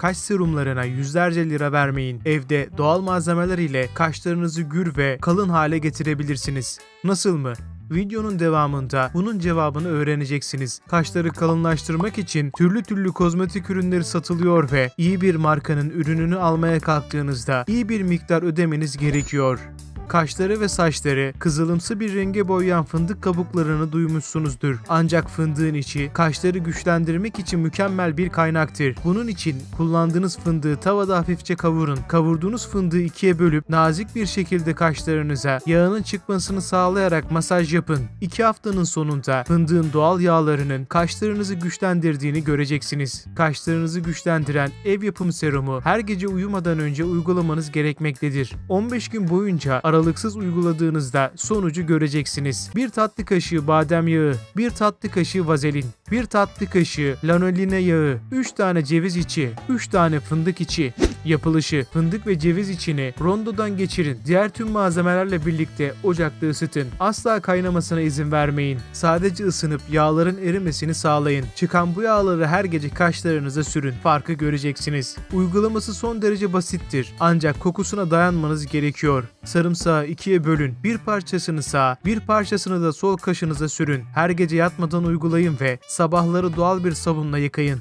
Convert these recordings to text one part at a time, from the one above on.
kaş serumlarına yüzlerce lira vermeyin. Evde doğal malzemeler ile kaşlarınızı gür ve kalın hale getirebilirsiniz. Nasıl mı? Videonun devamında bunun cevabını öğreneceksiniz. Kaşları kalınlaştırmak için türlü türlü kozmetik ürünleri satılıyor ve iyi bir markanın ürününü almaya kalktığınızda iyi bir miktar ödemeniz gerekiyor. Kaşları ve saçları kızılımsı bir renge boyayan fındık kabuklarını duymuşsunuzdur. Ancak fındığın içi kaşları güçlendirmek için mükemmel bir kaynaktır. Bunun için kullandığınız fındığı tavada hafifçe kavurun. Kavurduğunuz fındığı ikiye bölüp nazik bir şekilde kaşlarınıza yağının çıkmasını sağlayarak masaj yapın. İki haftanın sonunda fındığın doğal yağlarının kaşlarınızı güçlendirdiğini göreceksiniz. Kaşlarınızı güçlendiren ev yapımı serumu her gece uyumadan önce uygulamanız gerekmektedir. 15 gün boyunca aralıksız uyguladığınızda sonucu göreceksiniz. Bir tatlı kaşığı badem yağı, bir tatlı kaşığı vazelin, bir tatlı kaşığı lanoline yağı, 3 tane ceviz içi, 3 tane fındık içi. Yapılışı fındık ve ceviz içini rondodan geçirin. Diğer tüm malzemelerle birlikte ocakta ısıtın. Asla kaynamasına izin vermeyin. Sadece ısınıp yağların erimesini sağlayın. Çıkan bu yağları her gece kaşlarınıza sürün. Farkı göreceksiniz. Uygulaması son derece basittir. Ancak kokusuna dayanmanız gerekiyor. Sarımsağı ikiye bölün. Bir parçasını sağ, bir parçasını da sol kaşınıza sürün. Her gece yatmadan uygulayın ve sabahları doğal bir sabunla yıkayın.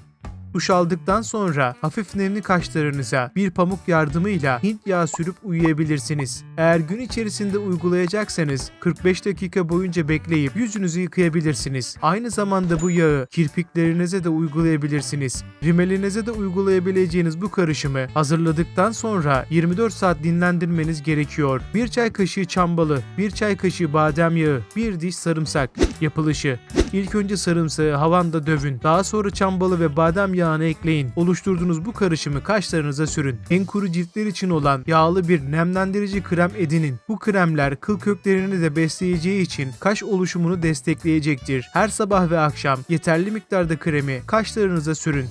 Duş aldıktan sonra hafif nemli kaşlarınıza bir pamuk yardımıyla Hint yağı sürüp uyuyabilirsiniz. Eğer gün içerisinde uygulayacaksanız 45 dakika boyunca bekleyip yüzünüzü yıkayabilirsiniz. Aynı zamanda bu yağı kirpiklerinize de uygulayabilirsiniz. Rimelinize de uygulayabileceğiniz bu karışımı hazırladıktan sonra 24 saat dinlendirmeniz gerekiyor. 1 çay kaşığı çambalı, 1 çay kaşığı badem yağı, 1 diş sarımsak. Yapılışı İlk önce sarımsağı havanda dövün. Daha sonra çambalı ve badem yağını ekleyin. Oluşturduğunuz bu karışımı kaşlarınıza sürün. En kuru ciltler için olan yağlı bir nemlendirici krem edinin. Bu kremler kıl köklerini de besleyeceği için kaş oluşumunu destekleyecektir. Her sabah ve akşam yeterli miktarda kremi kaşlarınıza sürün.